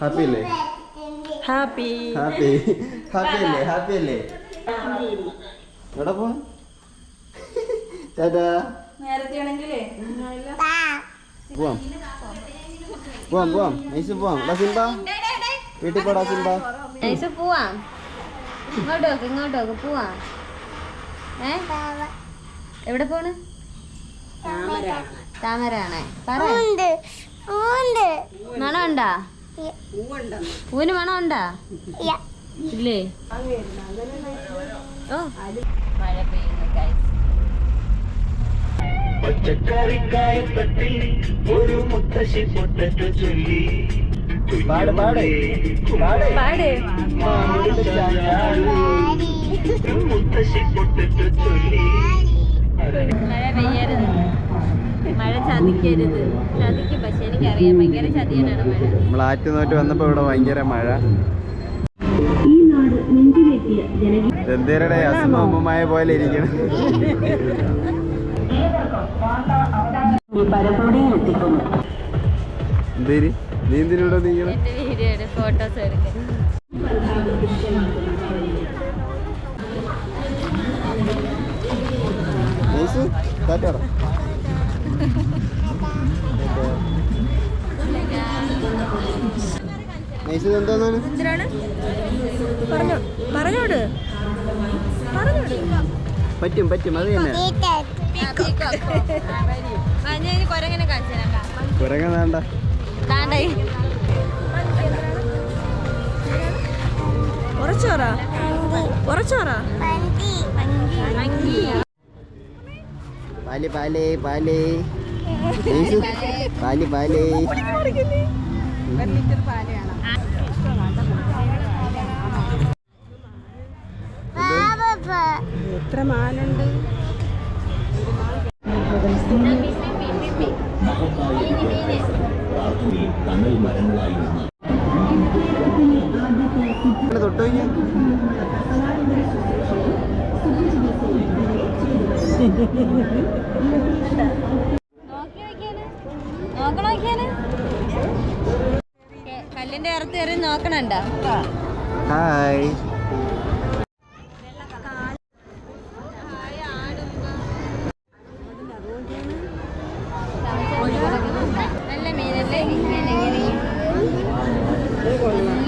Happy അല്ലേ happy happy happy അല്ലേ happy അല്ലേ എവിടെ പോണം ചേട്ടാ. നേരത്തെ ആണെങ്കിലേ പോവാം. പോവാം പോവാം. നൈസ് പോവാം. എടാ സിംബ. വീട്ടിൽ പോടാ സിംബ. നൈസ് പോവാം. ഇങ്ങോട്ടോക്ക് ഇങ്ങോട്ടോക്ക് പോവാം. ഏ? എവിടെ പോണ്? താമര ആണേ പറ. മണം ഉണ്ടാ? പൂവിന് മണം ഉണ്ടാ ഇല്ലേ? ഓ. മഴ പെയ്യുന്നു guys. പച്ചക്കറിക്കായത്തട്ടിൽ ഒരു മുത്തശ്ശി ചൊല്ലി. മുത്തശ്ശി ചൊല്ലി. മഴ പെയ്യരുത്. മഴ ചതിക്കരുത്. ചതിക്കും പക്ഷെ എനിക്കറിയാം ഭയങ്കര ചതിയനാണ് മഴ. നമ്മൾ ആറ്റുനോറ്റ് വന്നപ്പോ ഇവിടെ ഭയങ്കര മഴ. എന്തേരുടെ അസുഖമായ പോലെ ഇരിക്കണം. എന്തേരി? നീ എന്തിനൂടെ നീക്കണം? ഫോട്ടോസ് എടുക്കാൻ നൈസ് പറ്റും പറ്റും. അത് തന്നെ. കുരങ്ങ വേണ്ട. താണ്ടേ ഉറച്ചോറ? ഉറച്ചോറ? പാൽ പാൽ പാൽ. നൈസ് പാൽ പാൽ. എത്ര മാനുണ്ട്? തൊട്ടു കല്ലിന്റെ ഇറത്ത് കയറി നോക്കണണ്ട? ഹായ്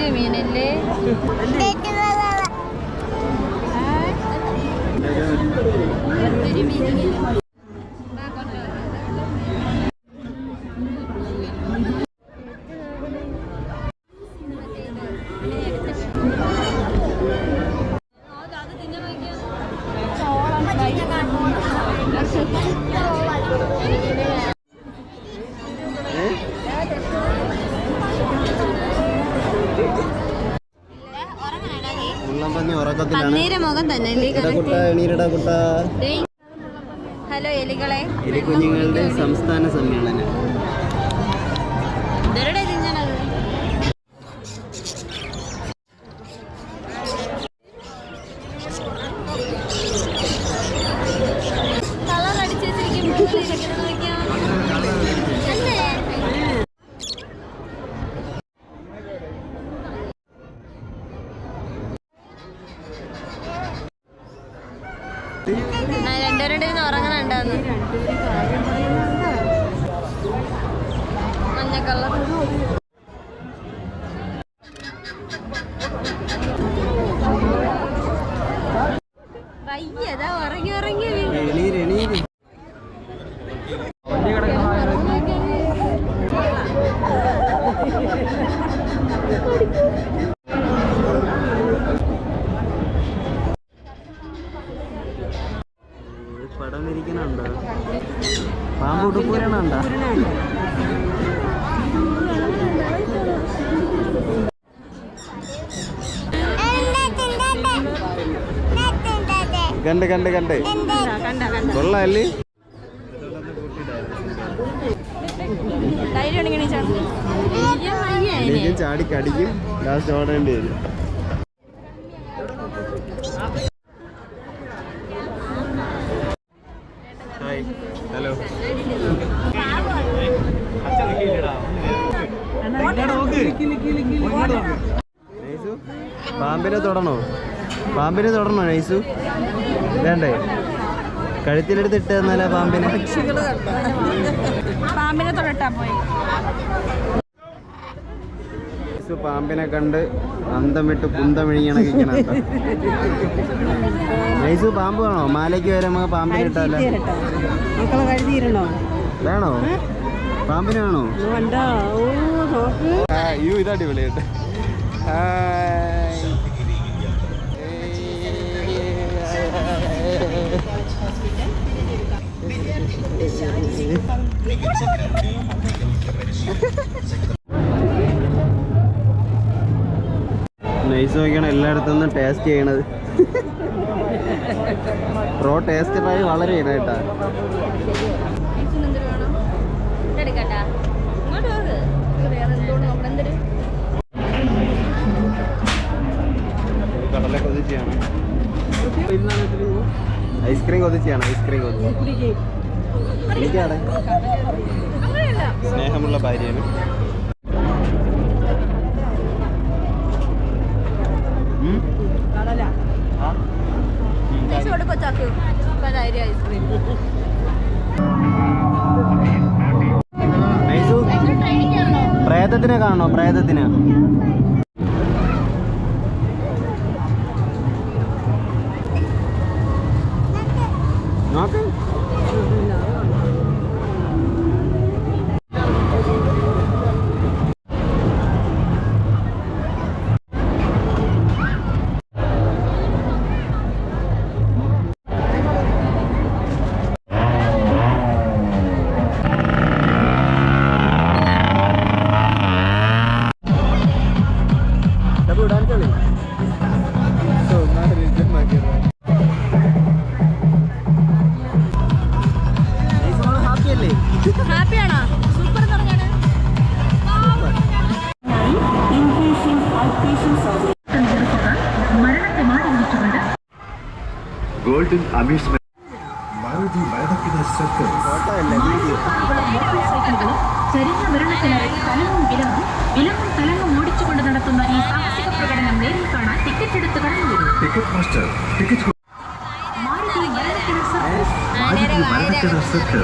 നല്ല മീനല്ലേ? മീനിങ്ങനെ ഹലോ എലികളെ. എലി കുഞ്ഞുങ്ങളുടെ സംസ്ഥാന സമ്മേളനം. രണ്ടുപേരുടെ ഉറങ്ങണുണ്ടാന്ന് മഞ്ഞ കളർ. പാമ്പ് കണ്ട് കണ്ട് കണ്ട്. കൊള്ളാല്ലേ ചാടി കടിക്കും. ലാസ്റ്റ് ഓടേണ്ടി വരും ഹായ് ഹലോ നോക്ക് നൈസു പാമ്പിനെ തൊടണോ? പാമ്പിനെ തൊടണോ നൈസു? വേണ്ടേ? കഴുത്തിലെടുത്ത് ഇട്ട് തന്നാലാ പാമ്പിനെ? പാമ്പിനെ തൊടട്ടാ പോയി. പാമ്പിനെ കണ്ട് അന്തം വിട്ട് കുന്തം നൈസു പാമ്പ് വേണോ? മാലയ്ക്ക് വരെ നമുക്ക് പാമ്പിനെ ഇട്ടാലോ? വേണോ? പാമ്പിനാണോ നോക്ക് അയ്യോ ഇത് അടിപൊളിയുണ്ട് നൈസ് നോക്കിയാണ് എല്ലായിടത്തും ടേസ്റ്റ് ചെയ്യണത്. റോ ടേസ്റ്റ് ട്രൈ വളരെ ചെയ്യണേട്ടാ എടുക്കട്ടാ ഇങ്ങോട്ട് നോക്ക് വേറെ എന്തോണ്ട് നോക്കണം എന്തൊരു കടല കൊതിച്ചാണ് ഐസ്ക്രീം കൊതിച്ചാണ് ഐസ്ക്രീം കൊതിച്ച് എനിക്കാണ്. സ്നേഹമുള്ള ഭാര്യയാണ്. കൊച്ചാക്കും. പതായിരം ഐസ്ക്രീം. പ്രേതത്തിനെ കാണണോ പ്രേതത്തിനെ നോക്ക് ஷூட்டிங் அம்யூஸ்மெண்ட் மருதி மரதக்கின சர்க்கிள் చరిత్ర విరణతలరికి తలము విలము విలము తలము ఓడించుకుంటూ నడుతున్న ఈ సాహసిక ప్రకటన నేరుగా కాణ టికెట్ ఎడుతు కడదు టికెట్ మాస్టర్ టికెట్ మారుతి మరణకిన సర్కిల్ మారుతి మరణకిన సర్కిల్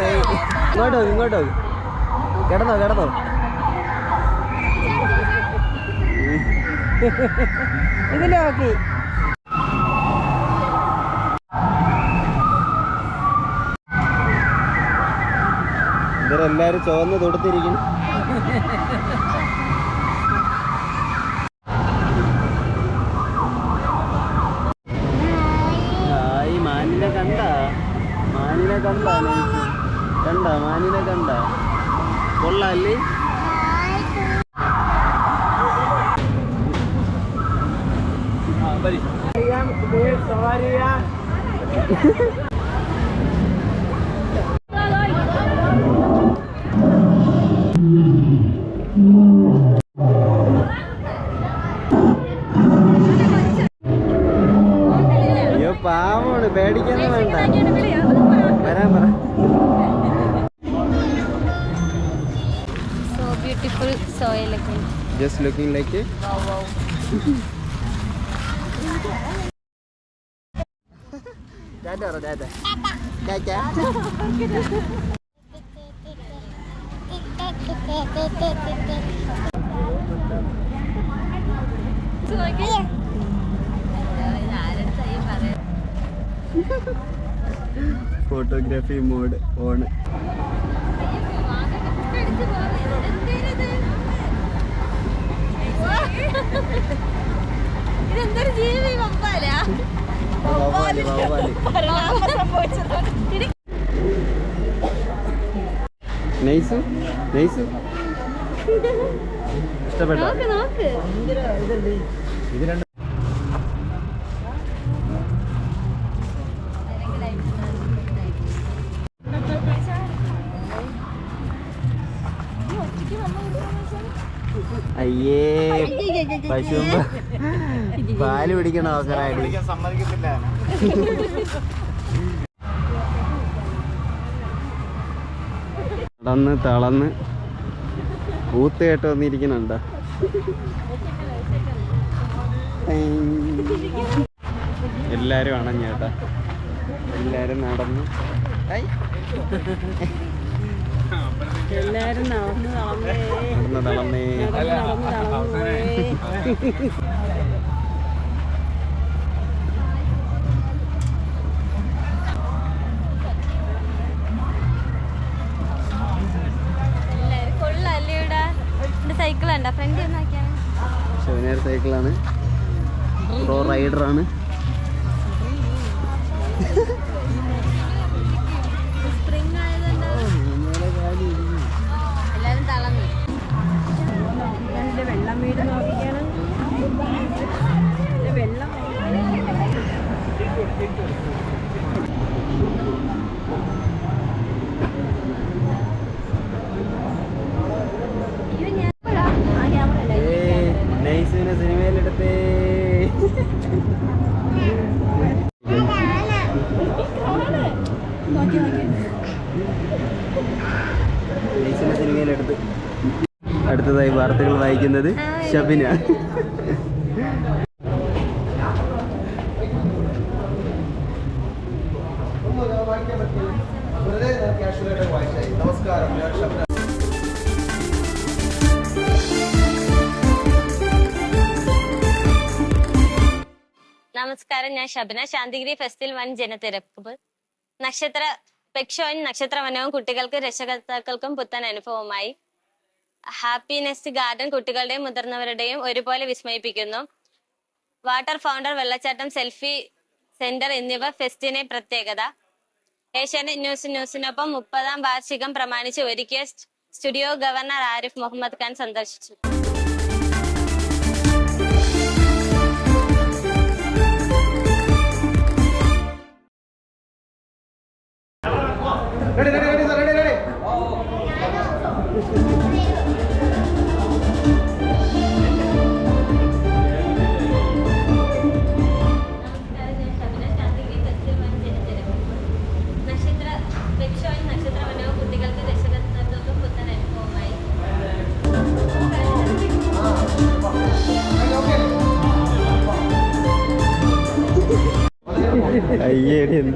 ഇങ്ങോട്ടോ ഇങ്ങോട്ടോ കിടന്നോ കിടന്നോ ഇതിലെ നോക്കി. ഇവരെല്ലാരും ചുവന്ന് തൊടുത്തിരിക്കുന്നു ഈ മാനിനെ കണ്ട മാനിനെ കണ്ട കണ്ട മാനിനെ കണ്ട? കൊള്ളാല്ലേ? അയ്യോ just looking like photography mode on ഇതെന്തൊരു ജീവി വവ്വാൽ നൈസ് നൈസ് ഇഷ്ടപ്പെട്ടോ? ഇത് രണ്ട് അയ്യേ. പശു പാൽ പിടിക്കണ ഓക്കറായിട്ട് നടന്ന് തളന്ന് കൂത്ത് കേട്ട് വന്നിരിക്കുന്നുണ്ട എല്ലാരും അണഞ്ഞേട്ടാ എല്ലാരും നടന്നു എല്ലാരും നടന്ന് നടന്നേ. നടന്ന് ഷോനേർ സൈക്കിളാണ് പ്രോ റൈഡറാണ് വീട് നോക്കിക്കാണ് വെള്ളം Thank ഇത് വാർത്തകൾ വായിക്കുന്നത് ഷബിന നമസ്കാരം ഞാൻ ഷബ്ന. നമസ്കാരം ഞാൻ ഷബന. ശാന്തിഗിരി ഫെസ്റ്റിൽ വൻ ജനതിരപ്പ് നക്ഷത്ര പെക്ഷോയും നക്ഷത്രവനവും കുട്ടികൾക്ക് രക്ഷകർത്താക്കൾക്കും പുത്തൻ അനുഭവമായി ഹാപ്പിനെസ് ഗാർഡൻ കുട്ടികളുടെയും മുതിർന്നവരുടെയും ഒരുപോലെ വിസ്മയിപ്പിക്കുന്നു. വാട്ടർ ഫൗണ്ടർ വെള്ളച്ചാട്ടം സെൽഫി സെന്റർ എന്നിവ ഫെസ്റ്റിനെ പ്രത്യേകത. ഏഷ്യാനെറ്റ് ന്യൂസ് ന്യൂസിനൊപ്പം മുപ്പതാം വാർഷികം പ്രമാണിച്ച് ഒരുക്കിയ സ്റ്റുഡിയോ ഗവർണർ ആരിഫ് മുഹമ്മദ് ഖാൻ സന്ദർശിച്ചു. ready, റെഡി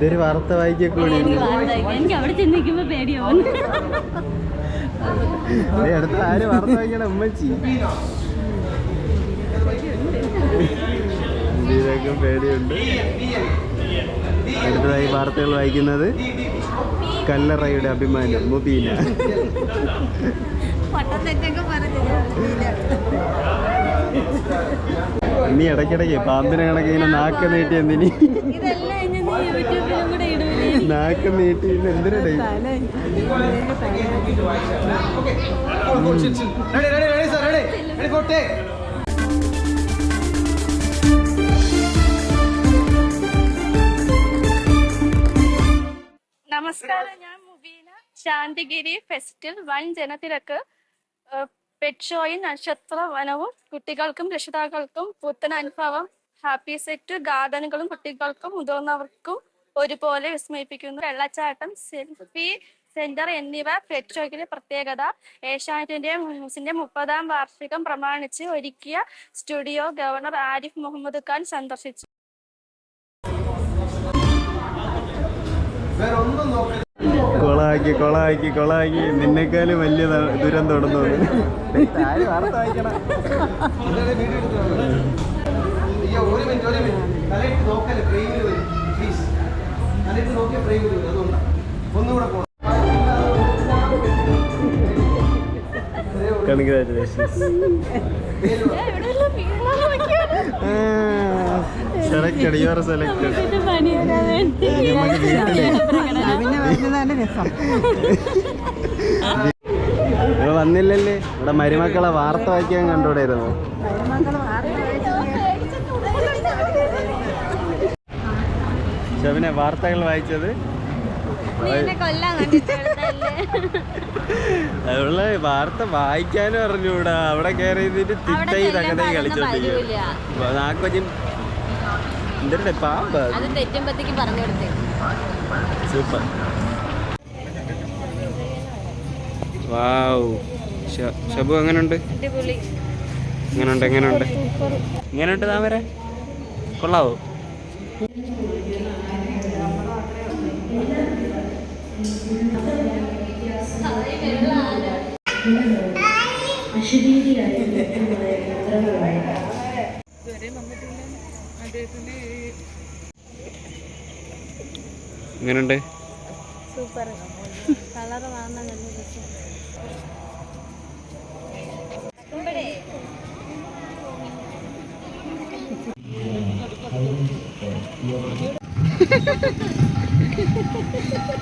എന്തൊരു വാർത്ത വായിക്കൂടി എനിക്ക് അവിടെ ചെന്നിരിക്കുമ്പോ പേടിയാവും. അടുത്ത ആര് വാർത്ത വായിക്കണം? ഉമ്മച്ചി. ഇതിനൊക്കെ പേടിയുണ്ട്. അടുത്തതായി വാർത്തകൾ വായിക്കുന്നത് കല്ലറയുടെ അഭിമാനം മുബീന. ഇനി ഇടയ്ക്കിടയ്ക്ക് പാമ്പിനെ കണക്കിങ്ങനെ നാക്ക് നീട്ടി എന്തിനി? റെഡി നീട്ടി എന്തിനാ നമസ്കാരം ഞാൻ മുബീന. ശാന്തിഗിരി ഫെസ്റ്റിൽ വൻ ജനത്തിരക്ക് പെറ്റോയും നക്ഷത്ര വനവും കുട്ടികൾക്കും രക്ഷിതാക്കൾക്കും പുത്തൻ അനുഭവം ഹാപ്പി സെറ്റ് ഗാർഡനുകളും കുട്ടികൾക്കും മുതിർന്നവർക്കും ഒരുപോലെ വിസ്മയിപ്പിക്കുന്നു. വെള്ളച്ചാട്ടം സെൽഫി സെന്റർ എന്നിവ ഷോയ്ക്കിലെ പ്രത്യേകത. ഏഷ്യാനെറ്റിന്റെ ന്യൂസിന്റെ മുപ്പതാം വാർഷികം പ്രമാണിച്ച് ഒരുക്കിയ സ്റ്റുഡിയോ ഗവർണർ ആരിഫ് മുഹമ്മദ് ഖാൻ സന്ദർശിച്ചു. കൊളാക്കി കൊളാക്കി കൊളാക്കി. നിന്നെക്കാളും വലിയ ദുരന്തം ഉണ്ടെന്ന് ഒരു മിനിറ്റ് ഒരു മിനിറ്റ്. നോക്കല്ലേ വരും. പ്ലീസ് തലയിട്ട് നോക്കിയ ഫ്രെയിം വരും അതുകൊണ്ടാണ് ഒന്നുകൂടെ പോകണം congratulations selected you are selected ഇവിടെ വന്നില്ലല്ലേ? ഇവിടെ മരുമക്കളെ വാർത്ത വായിക്കാൻ കണ്ടുകൂടായിരുന്നു ഷബിനെ വാർത്തകൾ വായിച്ചത്? അവൾ വാർത്ത വായിക്കാനും അറിഞ്ഞൂടാ. അവിടെ കയറിയിട്ട് തിട്ടയി തിട്ടൈ തകതൈ കളിച്ചോണ്ടിരിക്കും നാക്കൊച്ചിൻ എന്തിന്റെ പാമ്പ്? സൂപ്പർ. വാവ്. ഷബു എങ്ങനെയുണ്ട് എങ്ങനെയുണ്ട് എങ്ങനെയുണ്ട് എങ്ങനെയുണ്ട് താമര? കൊള്ളാവോ? എങ്ങനെയുണ്ട് സൂപ്പർ. കളർ കാണാൻ നല്ല രസം.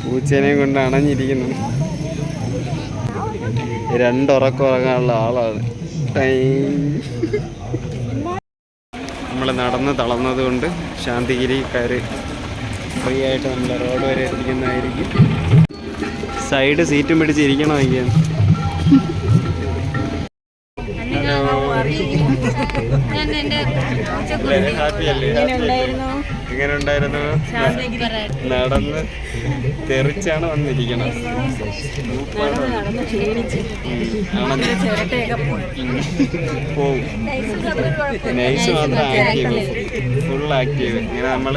പൂച്ചേനെ കൊണ്ട് അണഞ്ഞിരിക്കുന്നു. രണ്ടുറക്കം ഉറങ്ങാനുള്ള ആളാണ്. നമ്മൾ നടന്ന് തളർന്നത് കൊണ്ട് ശാന്തിഗിരിക്കാർ ഫ്രീ ആയിട്ട് നമ്മൾ റോഡ് വരെ എത്തിക്കുന്നതായിരിക്കും. സൈഡ് സീറ്റും പിടിച്ചിരിക്കണോ എങ്കിൽ ഞാൻ എന്റെ ഹാപ്പി അല്ലേ? എങ്ങനെ ഉണ്ടായിരുന്നു നടന്ന് തെറിച്ചാണ് വന്നിരിക്കണം പോവും നൈസ് ആക്റ്റീവ് ഫുൾ ആക്റ്റീവ് ഇങ്ങനെ നമ്മൾ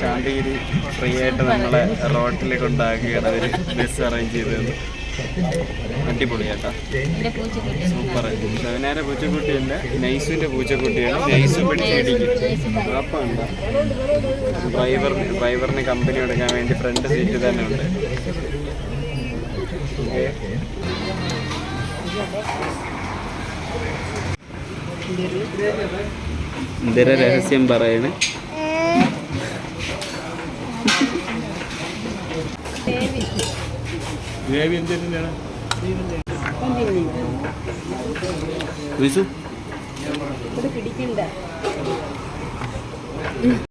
ശാന്തിഗിരി ഫ്രീ ആയിട്ട് നമ്മളെ റോട്ടിലേക്ക് കൊണ്ടാക്കുകയാണ് അവർ ബസ് അറേഞ്ച് ചെയ്തത് അടിപൊളി കേട്ടോ സൂപ്പർ. സെവനാര പൂച്ചക്കുട്ടിയല്ല നൈസിന്റെ പൂച്ചക്കുട്ടിയാണ്. നൈസ് പിടിച്ചടിക്കും ഉറപ്പുണ്ട് ഡ്രൈവറിന് ഡ്രൈവറിന് കമ്പനി കൊടുക്കാൻ വേണ്ടി ഫ്രണ്ട് സീറ്റ് തന്നെ ഉണ്ട്. എന്തൊരു രഹസ്യം പറയണ്? വിസു? ഇവിടെ പിടിക്കണ്ട.